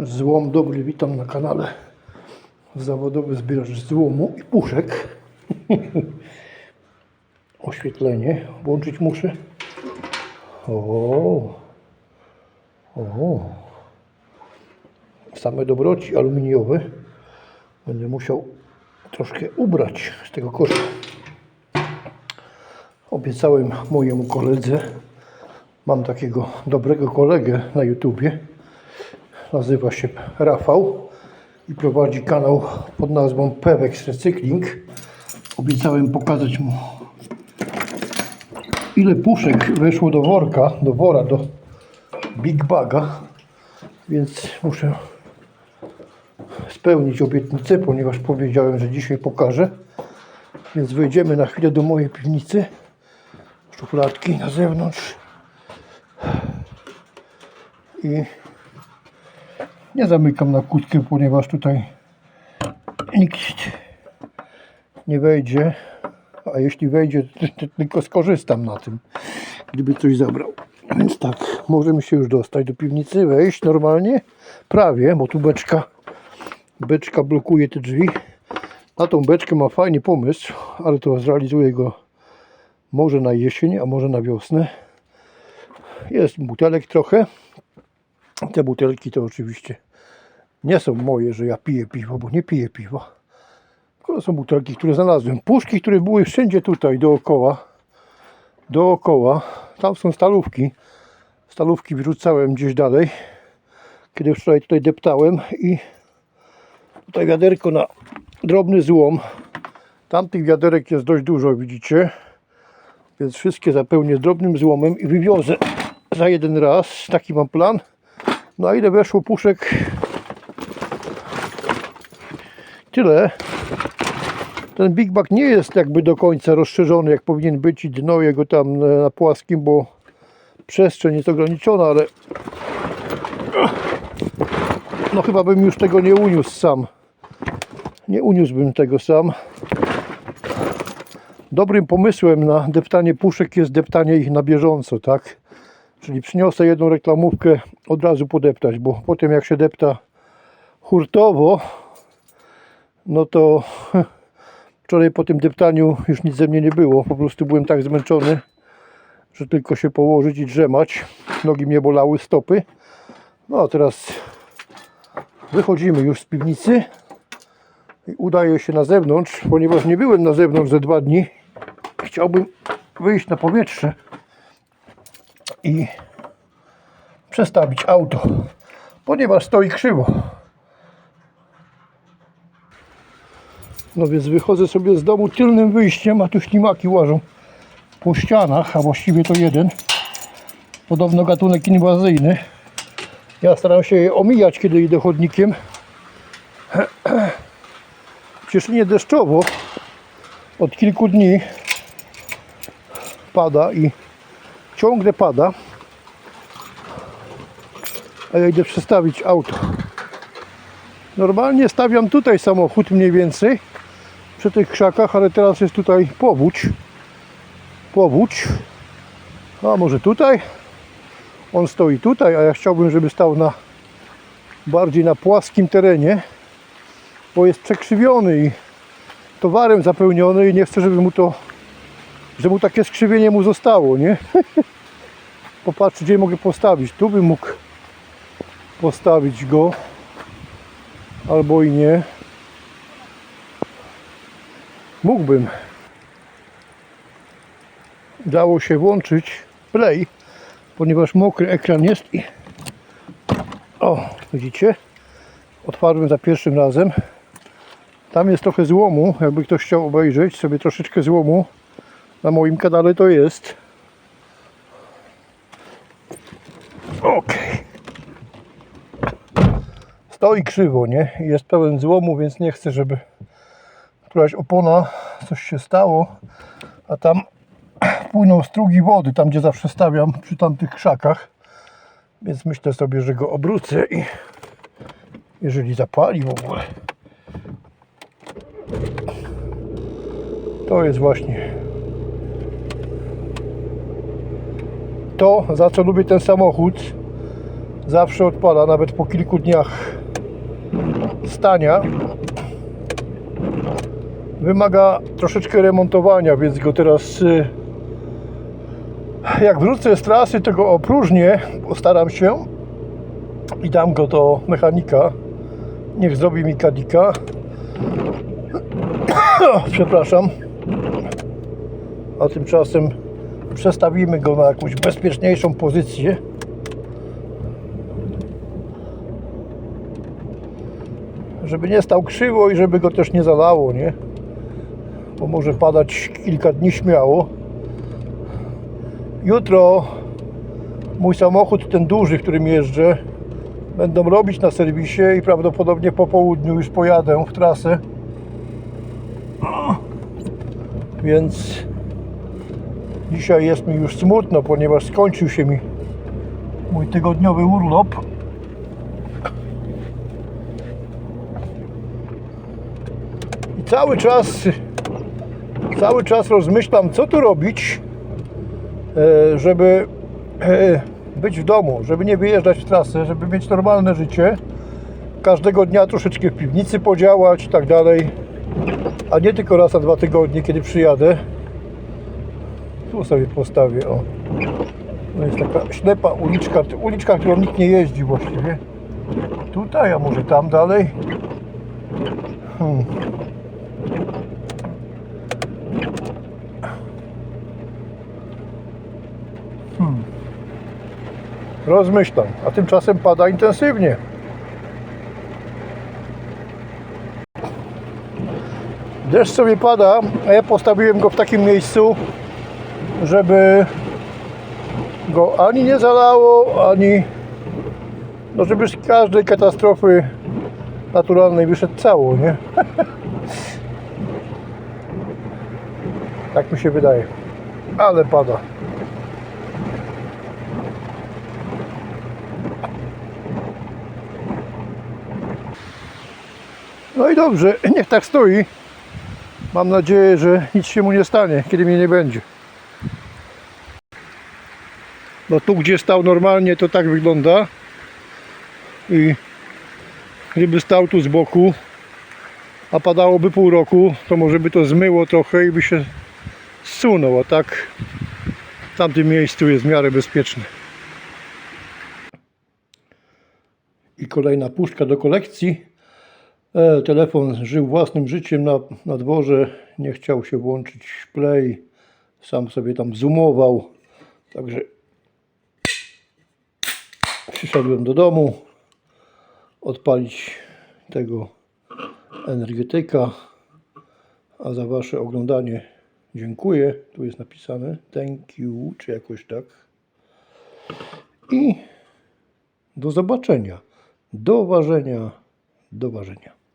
Złom dobry, witam na kanale. Zawodowy zbieracz złomu i puszek. Oświetlenie włączyć muszę. O, o. Same dobroci aluminiowe. Będę musiał troszkę ubrać z tego kosza. Obiecałem mojemu koledze. Mam takiego dobrego kolegę na YouTubie. Nazywa się Rafał i prowadzi kanał pod nazwą Pewex Recykling. Obiecałem pokazać mu ile puszek weszło do worka, do wora, do Big Baga, więc muszę spełnić obietnicę, ponieważ powiedziałem, że dzisiaj pokażę. Więc wejdziemy na chwilę do mojej piwnicy. Szufladki na zewnątrz. I nie zamykam na kłódkę, ponieważ tutaj nikt nie wejdzie. A jeśli wejdzie, to, tylko skorzystam na tym, gdyby coś zabrał. Więc tak, możemy się już dostać do piwnicy, wejść normalnie. Prawie, bo tu beczka, beczka blokuje te drzwi. Na tą beczkę ma fajny pomysł, ale to zrealizuję go może na jesień, a może na wiosnę. Jest butelek trochę. Te butelki to oczywiście nie są moje, że ja piję piwo, bo nie piję piwa. To są butelki, które znalazłem. Puszki, które były wszędzie tutaj dookoła. Dookoła. Tam są stalówki. Stalówki wyrzucałem gdzieś dalej. Kiedy wczoraj tutaj deptałem i tutaj wiaderko na drobny złom. Tamtych wiaderek jest dość dużo, widzicie. Więc wszystkie zapełnię drobnym złomem i wywiozę za jeden raz. Taki mam plan. No a ile weszło puszek? Tyle. Ten Big Bag nie jest jakby do końca rozszerzony, jak powinien być i dno jego tam na płaskim, bo przestrzeń jest ograniczona, ale no chyba bym już tego nie uniósł sam. Nie uniósłbym tego sam. Dobrym pomysłem na deptanie puszek jest deptanie ich na bieżąco, tak? Czyli przyniosę jedną reklamówkę od razu podeptać, bo potem jak się depta hurtowo, no to wczoraj po tym deptaniu już nic ze mnie nie było. Po prostu byłem tak zmęczony, że tylko się położyć i drzemać. Nogi mnie bolały, stopy. No a teraz wychodzimy już z piwnicy i udaję się na zewnątrz, ponieważ nie byłem na zewnątrz ze dwa dni. Chciałbym wyjść na powietrze i przestawić auto, ponieważ stoi krzywo. No więc wychodzę sobie z domu tylnym wyjściem, a tu ślimaki łażą po ścianach, a właściwie to jeden. Podobno gatunek inwazyjny. Ja staram się je omijać, kiedy idę chodnikiem. W Cieszynie deszczowo od kilku dni pada i ciągle pada. A ja idę przestawić auto. Normalnie stawiam tutaj samochód mniej więcej przy tych krzakach, ale teraz jest tutaj powódź. Powódź. A może tutaj? On stoi tutaj, a ja chciałbym, żeby stał na bardziej na płaskim terenie, bo jest przekrzywiony i towarem zapełniony i nie chcę, żeby mu to, że mu takie skrzywienie mu zostało, nie? Popatrzę, gdzie mogę postawić. Tu bym mógł postawić go, albo i nie. Mógłbym. Dało się włączyć play, ponieważ mokry ekran jest i o, widzicie? Otwarłem za pierwszym razem. Tam jest trochę złomu, jakby ktoś chciał obejrzeć sobie troszeczkę złomu. Na moim kanale to jest. Ok. Stoi krzywo, nie? Jest pełen złomu, więc nie chcę, żeby któraś opona, coś się stało, a tam płyną strugi wody, tam gdzie zawsze stawiam, przy tamtych krzakach. Więc myślę sobie, że go obrócę i jeżeli zapali w ogóle. To jest właśnie to, za co lubię ten samochód. zawsze odpala, nawet po kilku dniach stania. Wymaga troszeczkę remontowania, więc go teraz y, jak wrócę z trasy, to go opróżnię, postaram się i dam go do mechanika. Niech zrobi mi kadika. Przepraszam. A tymczasem przestawimy go na jakąś bezpieczniejszą pozycję. Żeby nie stał krzywo i żeby go też nie zalało, nie? Bo może padać kilka dni śmiało. Jutro mój samochód, ten duży, którym jeżdżę, będą robić na serwisie i prawdopodobnie po południu już pojadę w trasę. Więc dzisiaj jest mi już smutno, ponieważ skończył się mi mój tygodniowy urlop. I cały czas cały czas rozmyślam, co tu robić, e, żeby e, być w domu, żeby nie wyjeżdżać w trasę, żeby mieć normalne życie. Każdego dnia troszeczkę w piwnicy podziałać i tak dalej, a nie tylko raz na dwa tygodnie, kiedy przyjadę. Tu sobie postawię, o. To jest taka ślepa uliczka, uliczka, którą nikt nie jeździ właściwie. Tutaj, a może tam dalej. Hmm. Rozmyślam, a tymczasem pada intensywnie. Deszcz sobie pada, a ja postawiłem go w takim miejscu, żeby go ani nie zalało, ani no żeby z każdej katastrofy naturalnej wyszedł cało, nie? tak mi się wydaje. Ale pada. No i dobrze, niech tak stoi. Mam nadzieję, że nic się mu nie stanie, kiedy mnie nie będzie. No tu gdzie stał normalnie to tak wygląda. I gdyby stał tu z boku, a padałoby pół roku, to może by to zmyło trochę i by się zsunął, a tak w tamtym miejscu jest w miarę bezpieczny. I kolejna puszka do kolekcji. E, telefon żył własnym życiem na, na dworze, nie chciał się włączyć play, sam sobie tam zoomował, także przyszedłem do domu odpalić tego energetyka, a za Wasze oglądanie dziękuję, tu jest napisane thank you, czy jakoś tak. I do zobaczenia, do ważenia, do ważenia.